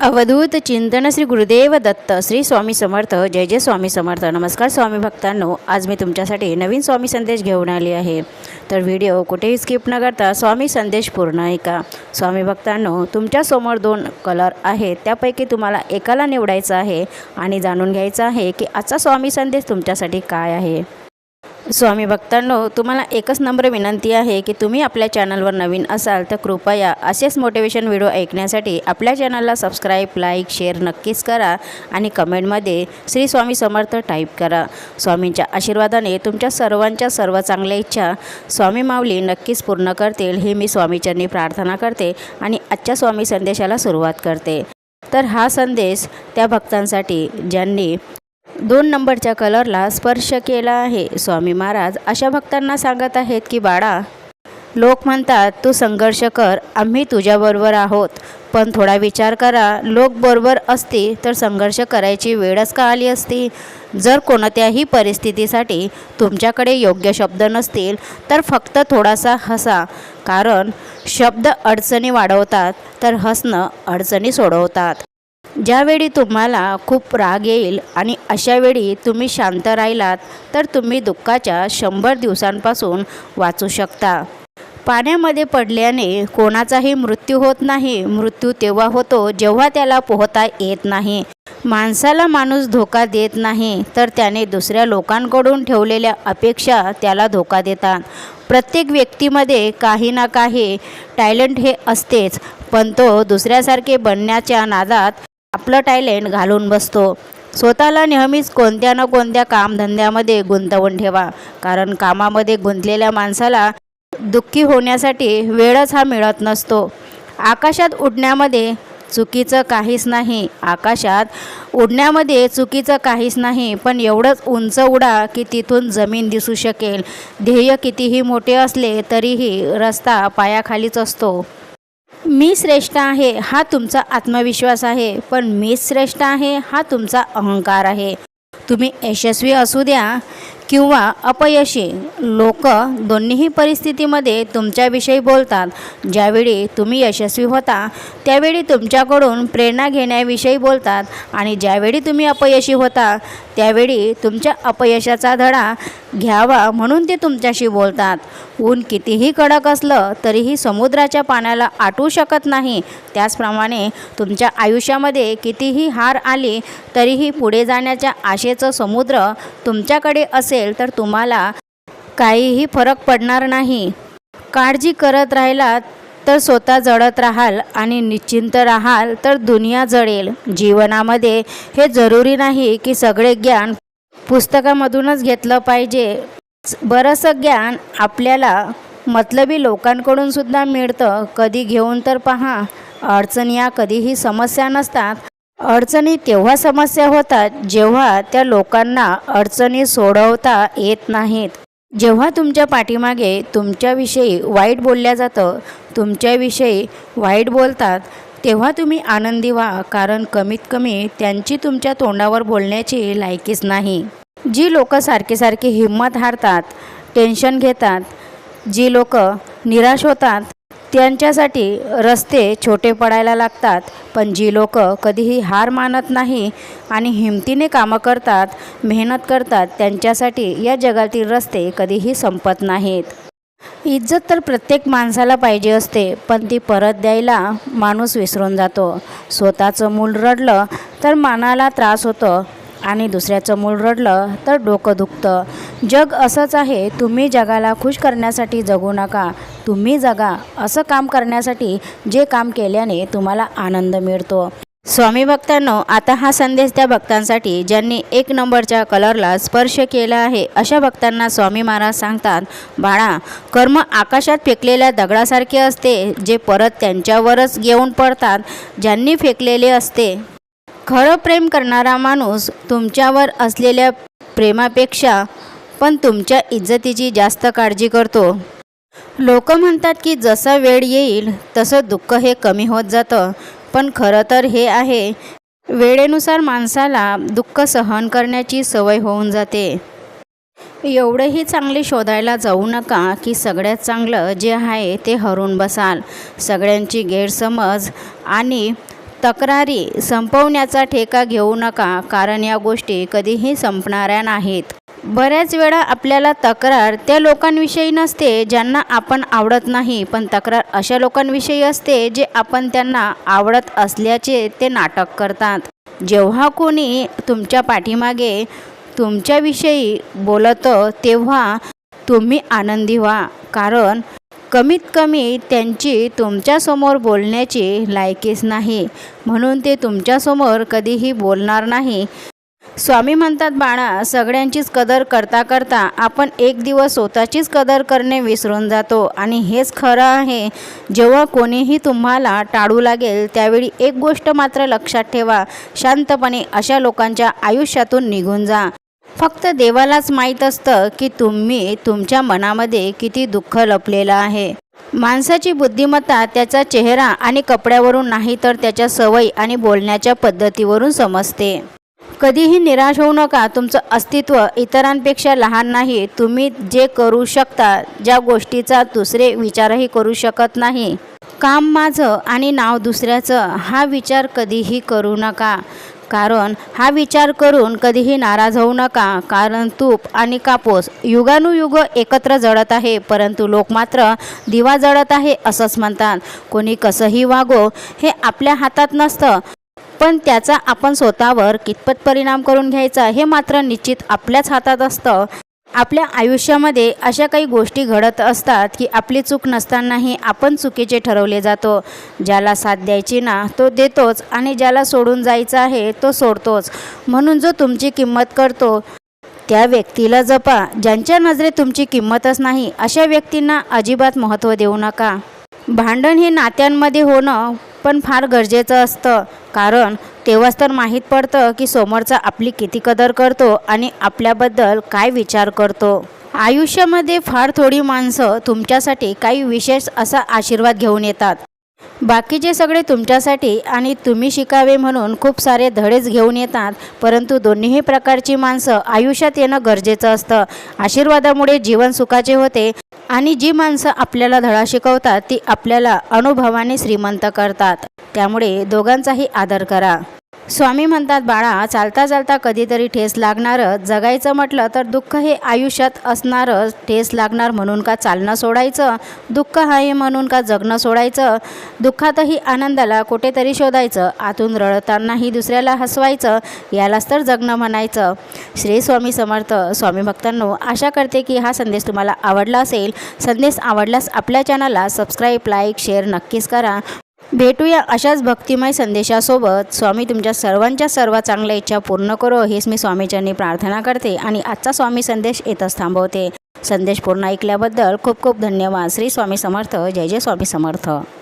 अवधूत चिंतन श्री गुरुदेव दत्त श्री स्वामी समर्थ जय जय स्वामी समर्थ. नमस्कार स्वामी भक्तांनो आज मी तुमच्यासाठी नवीन स्वामी संदेश घेऊन आली आहे. तर व्हिडिओ कुठेही स्किप न करता स्वामी संदेश पूर्ण ऐका. स्वामी भक्तांनो तुमच्यासमोर दोन कलर आहेत त्यापैकी तुम्हाला एकाला निवडायचं आहे आणि जाणून घ्यायचं आहे की आजचा स्वामी संदेश तुमच्यासाठी काय आहे. स्वामी भक्तांनो तुम्हाला एकच नम्र विनंती आहे की तुम्ही आपल्या चॅनलवर नवीन असाल तर कृपया असेच मोटिवेशन व्हिडिओ ऐकण्यासाठी आपल्या चॅनलला सबस्क्राईब लाईक शेअर नक्कीच करा आणि कमेंटमध्ये श्री स्वामी समर्थ टाईप करा. स्वामींच्या आशीर्वादाने तुमच्या सर्वांच्या सर्व चांगल्या इच्छा स्वामी माऊली नक्कीच पूर्ण करतील ही मी स्वामीचरणी प्रार्थना करते आणि आजच्या स्वामी संदेशाला सुरुवात करते. तर हा संदेश त्या भक्तांसाठी ज्यांनी दोन नंबरच्या कलरला स्पर्श केला आहे. स्वामी महाराज अशा भक्तांना सांगत आहेत की बाळा लोक म्हणतात तू संघर्ष कर आम्ही तुझ्याबरोबर आहोत. पण थोडा विचार करा लोक बरोबर असती तर संघर्ष करायची वेळच का आली असती? जर कोणत्याही परिस्थितीसाठी तुमच्याकडे योग्य शब्द नसतील तर फक्त थोडासा हसा. कारण शब्द अडचणी वाढवतात तर हसणं अडचणी सोडवतात. ज्यावेळी तुम्हाला खूप राग येईल आणि अशावेळी तुम्ही शांत राहिलात तर तुम्ही दुःखाच्या शंभर दिवसांपासून वाचू शकता. पाण्यामध्ये पडल्याने कोणाचाही मृत्यू होत नाही. मृत्यू तेव्हा होतो जेव्हा त्याला पोहता येत नाही. माणसाला माणूस धोका देत नाही तर त्याने दुसऱ्या लोकांकडून ठेवलेल्या अपेक्षा त्याला धोका देतात. प्रत्येक व्यक्तीमध्ये काही ना काही टॅलेंट हे असतेच पण तो दुसऱ्यासारखे बनण्याच्या नादात आपलं टॅलेंट घालून बसतो. स्वतःला नेहमीच कोणत्या ना कोणत्या कामधंद्यामध्ये गुंतवून ठेवा. कारण कामामध्ये गुंतलेल्या माणसाला दुःखी होण्यासाठी वेळच हा मिळत नसतो. आकाशात उडण्यामध्ये चुकीचं काहीच नाही. आकाशात उडण्यामध्ये चुकीचं काहीच नाही पण एवढंच उंच उडा की तिथून जमीन दिसू शकेल. ध्येय कितीही मोठे असले तरीही रस्ता पायाखालीच असतो. मी श्रेष्ठ आहे हा तुमचा आत्मविश्वास आहे. पण मीच श्रेष्ठ आहे हा तुमचा अहंकार आहे. तुम्ही यशस्वी असू द्या. किंवा अपयशी लोक दोन्हीही परिस्थितीमध्ये तुमच्याविषयी बोलतात. ज्यावेळी तुम्ही यशस्वी होता त्यावेळी तुमच्याकडून प्रेरणा घेण्याविषयी बोलतात. आणि ज्यावेळी तुम्ही अपयशी होता त्यावेळी तुमच्या अपयशाचा धडा घ्यावा म्हणून ते तुमच्याशी बोलतात. ऊन कितीही कडक असलं तरीही समुद्राच्या पाण्याला आटू शकत नाही. त्याचप्रमाणे तुमच्या आयुष्यामध्ये कितीही हार आली तरीही पुढे जाण्याच्या आशेचं समुद्र तुमच्याकडे असेल. तर तुम्हाला काहीही फरक पडणार नाही. काळजी करत राहिलात तर स्वतः जळत राहाल आणि निश्चिंत राहाल तर दुनिया जळेल जीवनामध्ये हे जरुरी नाही की सगळे ज्ञान पुस्तकामधूनच घेतलं पाहिजे. बरंचसं ज्ञान आपल्याला मतलबी लोकांकडून सुद्धा मिळतं. कधी घेऊन तर पहा. अडचणी या कधीही समस्या नसतात. अडचणी तेव्हा समस्या होतात जेव्हा त्या लोकांना अडचणी सोडवता येत नाहीत. जेव्हा तुमच्या पाठीमागे तुमच्याविषयी वाईट बोलल्या जातं तुमच्याविषयी वाईट बोलतात तेव्हा तुम्ही आनंदी व्हा कारण कमीत कमी त्यांची तुमच्या तोंडावर बोलण्याची लायकीच नाही. जी लोक सारखे सारखी हिंमत हारतात टेन्शन घेतात जी लोक निराश होतात त्यांच्यासाठी रस्ते छोटे पडायला लागतात पण जी लोक कधीही हार मानत नाही आणि हिमतीने कामं करतात मेहनत करतात त्यांच्यासाठी या जगातील रस्ते कधीही संपत नाहीत. इज्जत तर प्रत्येक माणसाला पाहिजे असते पण ती परत द्यायला माणूस विसरून जातो. स्वतःचं मूल रडलं तर मानाला त्रास होतो आणि दुसऱ्याचं मूल रडलं तर डोकं दुखतं. जग असंच आहे तुम्ही जगाला खुश करण्यासाठी जगू नका. तुम्ही जगा. असं काम करण्यासाठी जे काम केल्याने तुम्हाला आनंद मिळतो. स्वामी भक्तांनो आता हा संदेश त्या भक्तांसाठी ज्यांनी एक नंबरच्या कलरला स्पर्श केला आहे अशा भक्तांना स्वामी महाराज सांगतात बाळा कर्म आकाशात फेकलेल्या दगडासारखे असते जे परत त्यांच्यावरच येऊन पडतात ज्यांनी फेकलेले असते. खरं प्रेम करणारा माणूस तुमच्यावर असलेल्या प्रेमापेक्षा पण तुमच्या इज्जतीची जास्त काळजी करतो. लोक म्हणतात की जसा वेळ येईल तसं दुःख हे कमी होत जातं. पण खरं तर हे आहे वेळेनुसार माणसाला दुःख सहन करण्याची सवय होऊन जाते. एवढंही चांगले शोधायला जाऊ नका की सगळ्यात चांगलं जे आहे ते हरून बसाल. सगळ्यांची गैरसमज आणि तक्रारी संपवण्याचा ठेका घेऊ नका कारण या गोष्टी कधीही संपणाऱ्या नाहीत. बऱ्याच वेळा आपल्याला तक्रार त्या लोकांविषयी नसते ज्यांना आपण आवडत नाही. पण तक्रार अशा लोकांविषयी असते जे आपण त्यांना आवडत असल्याचे ते नाटक करतात. जेव्हा कोणी तुमच्या पाठीमागे तुमच्याविषयी बोलतं तेव्हा तुम्ही आनंदी व्हा. कारण कमीत कमी त्यांची तुमच्यासमोर बोलण्याची लायकीच नाही. म्हणून ते तुमच्यासमोर कधीही बोलणार नाही. स्वामी म्हणतात बाळा सगळ्यांचीच कदर करता करता आपण एक दिवस स्वतःचीच कदर करणे विसरून जातो आणि हेच खरं आहे. जेव्हा कोणीही तुम्हाला टाळू लागेल त्यावेळी एक गोष्ट मात्र लक्षात ठेवा. शांतपणे अशा लोकांच्या आयुष्यातून निघून जा. फक्त देवालाच माहीत असतं की तुम्ही तुमच्या मनामध्ये किती दुःख लपलेलं आहे. माणसाची बुद्धिमत्ता त्याचा चेहरा आणि कपड्यावरून नाही तर त्याच्या सवयी आणि बोलण्याच्या पद्धतीवरून समजते. कधीही निराश होऊ नका. तुमचं अस्तित्व इतरांपेक्षा लहान नाही. तुम्ही जे करू शकता ज्या गोष्टीचा दुसरे विचारही करू शकत नाही. काम माझं आणि नाव दुसऱ्याचं हा विचार कधीही करू नका. कारण हा विचार करून कधीही नाराज होऊ नका. कारण तूप आणि कापूस युगानुयुग एकत्र जळत आहे परंतु लोक मात्र दिवा जळत आहे असंच म्हणतात. कोणी कसंही वागो हे आपल्या हातात नसतं. पण त्याचा आपण स्वतःवर कितपत परिणाम करून घ्यायचा हे मात्र निश्चित आपल्याच हातात असतं. आपल्या आयुष्यामध्ये अशा काही गोष्टी घडत असतात की आपली चूक नसतानाही आपण चुकीचे ठरवले जातो. ज्याला साथ द्यायची ना तो देतोच आणि ज्याला सोडून जायचं आहे तो सोडतोच. म्हणून जो तुमची किंमत करतो त्या व्यक्तीला जपा. ज्यांच्या नजरेत तुमची किंमतच नाही अशा व्यक्तींना अजिबात महत्त्व देऊ नका. भांडण हे नात्यांमध्ये होणं पण फार गरजेचं असतं. कारण तेव्हाच तर माहीत पडतं की समोरचा आपली किती कदर करतो आणि आपल्याबद्दल काय विचार करतो. आयुष्यामध्ये फार थोडी माणसं तुमच्यासाठी काही विशेष असा आशीर्वाद घेऊन येतात. बाकीचे सगळे तुमच्यासाठी आणि तुम्ही शिकावे म्हणून खूप सारे धडेच घेऊन येतात परंतु दोन्हीही प्रकारची माणसं आयुष्यात येणं गरजेचं असतं. आशीर्वादामुळे जीवन सुखाचे होते आणि जी माणसं आपल्याला धडा शिकवतात ती आपल्याला अनुभवाने श्रीमंत करतात. त्यामुळे दोघांचाही आदर करा. स्वामी म्हणतात बाळा चालता चालता कधीतरी ठेस लागणारच जगायचं म्हटलं तर दुःख हे आयुष्यात असणारच ठेस लागणार म्हणून का चालणं सोडायचं? दुःख आहे म्हणून का जगणं सोडायचं? दुःखातही आनंदाला कुठेतरी शोधायचं. आतून रडतानाही दुसऱ्याला हसवायचं. यालाच तर जगणं म्हणायचं. श्री स्वामी समर्थ स्वामी भक्तांनो आशा करते की हा संदेश तुम्हाला आवडला असेल. संदेश आवडल्यास आपल्या चॅनलला सबस्क्राईब लाईक शेअर नक्कीच करा. भेटूया अशाच भक्तिमय संदेशासोबत. स्वामी तुमच्या सर्वांच्या सर्व चांगल्या इच्छा पूर्ण करो हेच मी स्वामीच्यांनी प्रार्थना करते आणि आजचा स्वामी संदेश येतच थांबवते. संदेश पूर्ण ऐकल्याबद्दल खूप खूप धन्यवाद. श्री स्वामी समर्थ. जय जय स्वामी समर्थ.